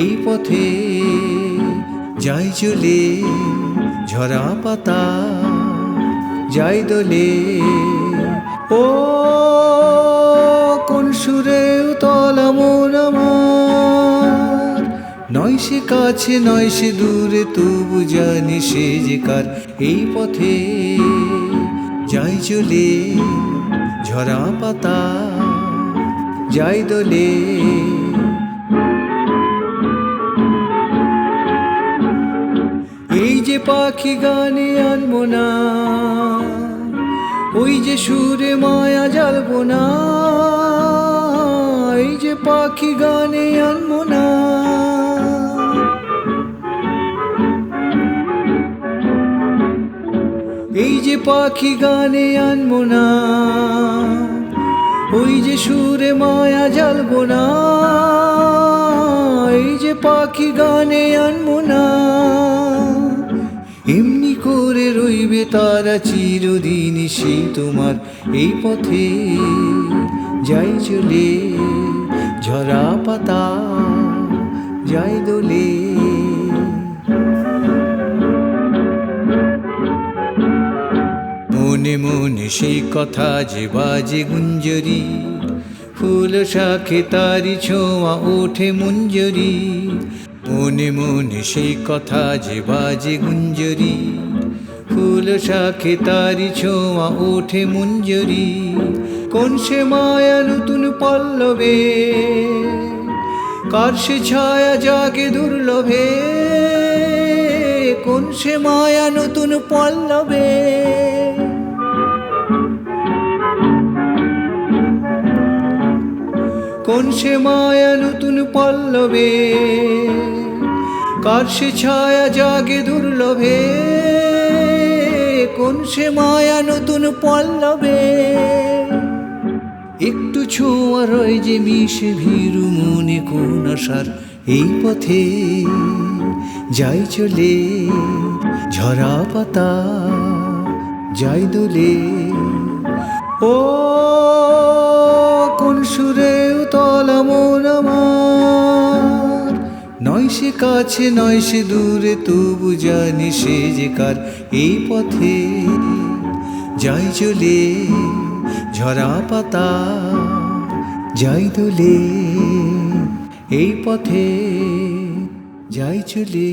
এই পথে যাই চলে ঝরা পাতা, যাই দোলে। ও কোন সুরে উতল মন নয় সে কাছে, নয় সে দূরে, তবু জানি সে যে কার। এই পথে যাই চলে ঝরা পাতা, যাই দোলে। যে পাখি গানে আনব না, ওই যে সুরে মায়া জ্বালবো না, এই যে পাখি গানে আনব না। এই যে পাখি গানে আনব না, ওই যে সুরে মায়া জ্বালবো না, এই যে পাখি গানে আনব না। রইবে তারা চিরদিন সে তোমার এই পথে। যাই চলে, ঝরা পাতা, যাই দোলে। মনে মনে সেই কথা যে বাজে গুঞ্জরি, ফুল শাখে তারি ছোঁয়া ওঠে মুঞ্জরি। মনে মনে সেই কথা যে বাজে গুঞ্জরি ফুল শাখে তারি ছোঁয়া ওঠে মঞ্জরি। কোন সে মায়া নতুন পল্লবে? কার সে ছায়া জাগে দুর্লভে? কোন সে মায়া নতুন পল্লবে? কোন সে মায়া নতুন পল্লবে? কার সে ছায়া জাগে দুর্লভে? কোন সে মায়া নতুন পল্লবে। একটু ছোঁয়া রয় যে মিশে ভীরু মনে কোন আশার এই পথে। যাই চলে ঝরা পাতা, যাই দোলে। ও কোন সুরে উতল মন সে কাছে নয় সে দূরে, তবু জানি সে যে কার। এই পথে যাই চলে, ঝরা পাতা যাই দোলে এই পথে যাই চলে।